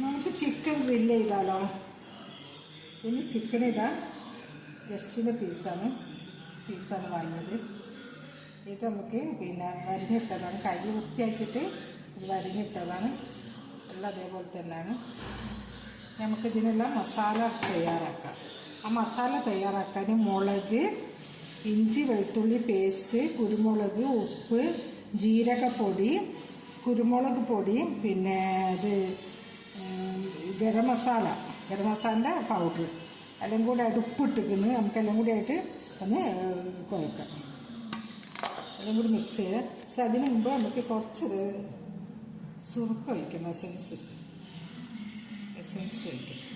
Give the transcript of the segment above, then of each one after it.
നമുക്ക് chicken grill ചെയ്താലോ? ഇനി ചിക്കൻ ഇതാ. ജസ്റ്റിന്റെ പീസാണ് പീസാണ് വാങ്ങിയത്. ഇത് നമുക്ക് പിന്നെ വരിഞ്ഞിട്ടതാണ്. കൈ വൃത്തിയാക്കിയിട്ട് വരിഞ്ഞിട്ടതാണ്. എല്ലാം അതേപോലെ തന്നെയാണ്. നമുക്ക് ഇതിനുള്ള മസാല തയ്യാറാക്കാം. ആ മസാല തയ്യാറാക്കാൻ മുളക് ഇഞ്ചി വെളുത്തുള്ളി പേസ്റ്റ് കുരുമുളക് ഉപ്പ് ജീരകപ്പൊടി കുരുമുളക് പൊടി പിന്നെ ഇത് ഗരം മസാല. ഗരം മസാലന്റെ പൗഡർ എല്ലാം കൂടെ ആയിട്ട് ഉപ്പിട്ടിരിക്കുന്നത് നമുക്കെല്ലാം കൂടി ആയിട്ട് ഒന്ന് കുഴക്കാം. എല്ലാം കൂടി മിക്സ് ചെയ്ത്. പക്ഷെ അതിന് മുമ്പ് നമുക്ക് കുറച്ച് സുറുക്ക ഒഴിക്കണം. എസൻസ്. എസൻസ് ഒഴിക്കണം.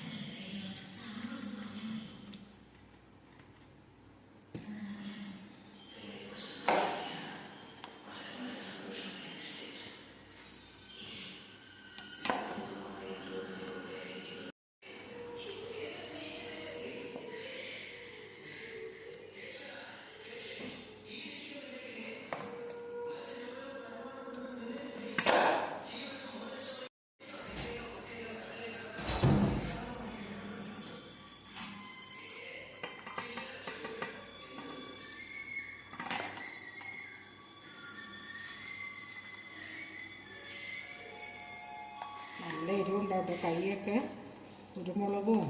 നല്ല എരിവുണ്ടാവട്ടെ കൈയൊക്കെ കുരുമുളകും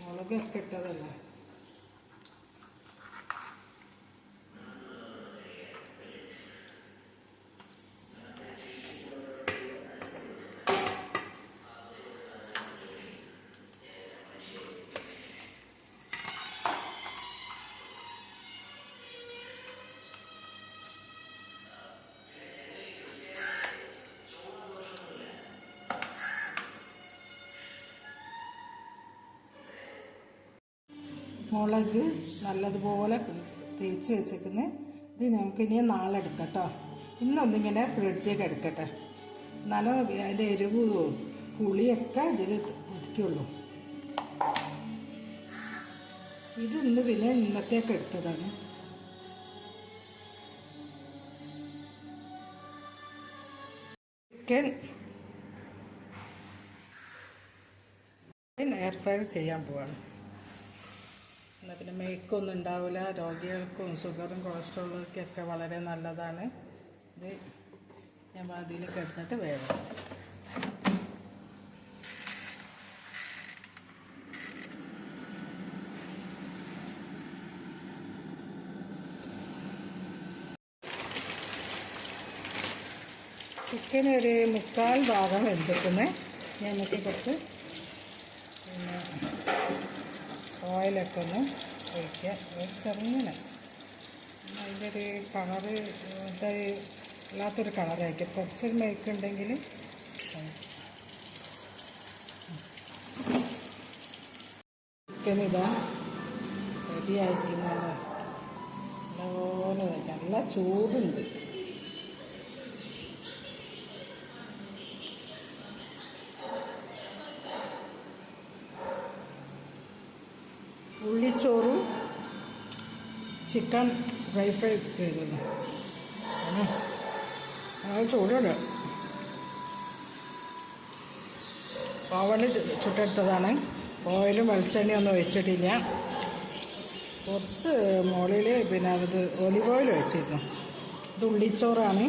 മുളകൊക്കെ ഇട്ടതല്ല? മുളക് നല്ലതുപോലെ തേച്ച് വെച്ചേക്കുന്നത് ഇത് നമുക്ക് ഇനി നാളെ എടുക്കാം കേട്ടോ ഇന്നൊന്നിങ്ങനെ ഫ്രിഡ്ജിലേക്ക് എടുക്കട്ടെ. എന്നാലും അതിന്റെ എരിവ് പുളിയൊക്കെ ഇതിൽ പിടിക്കുള്ളൂ. ഇത് ഇന്ന് പിന്നെ ഇന്നത്തേക്ക് എടുത്തതാണ്. ചിക്കൻ എയർ ഫ്രൈ ചെയ്യാൻ പോവാണ്. എന്നാൽ പിന്നെ മേക്കൊന്നും ഉണ്ടാവില്ല രോഗികൾക്കും ഷുഗറും കൊളസ്ട്രോളൊക്കെ വളരെ നല്ലതാണ്. ഇത് ഞാൻ അതിലേക്ക് കിടന്നിട്ട് വേണം ചിക്കൻ ഒരു മുക്കാൽ ഭാഗം വെന്തിട്ടുണ്ട് നമുക്ക് കുറച്ച് പിന്നെ ഓയിലൊക്കെ ഒന്ന് ഒഴിക്കുക. ഒരു ചെറുങ്ങനെ. അതിന്റെ ഒരു കളറ് എന്താ അല്ലാത്തൊരു കളറായിരിക്കും. കുറച്ചൊരു മേക്കുണ്ടെങ്കിൽ ഉണ്ടെങ്കിൽ ചിക്കനിതാ റെഡി ആയിരിക്കുന്നത് നല്ലപോലെ നല്ല ചൂടുണ്ട്. ഉള്ളിച്ചോറും ചിക്കൻ ഫ്രൈ ഫ്രൈ ചെയ്തത് അത് ചൂടുണ്ട് ഓവനിൽ ചുട്ടെടുത്തതാണ്. ഓയിലും വെളിച്ചെണ്ണയും ഒന്നും ഒഴിച്ചിട്ടില്ല. കുറച്ച് മുകളിൽ പിന്നെ അത് ഒലിവ് ഓയിൽ വെച്ചിരുന്നു ഇത് ഉള്ളിച്ചോറാണ്.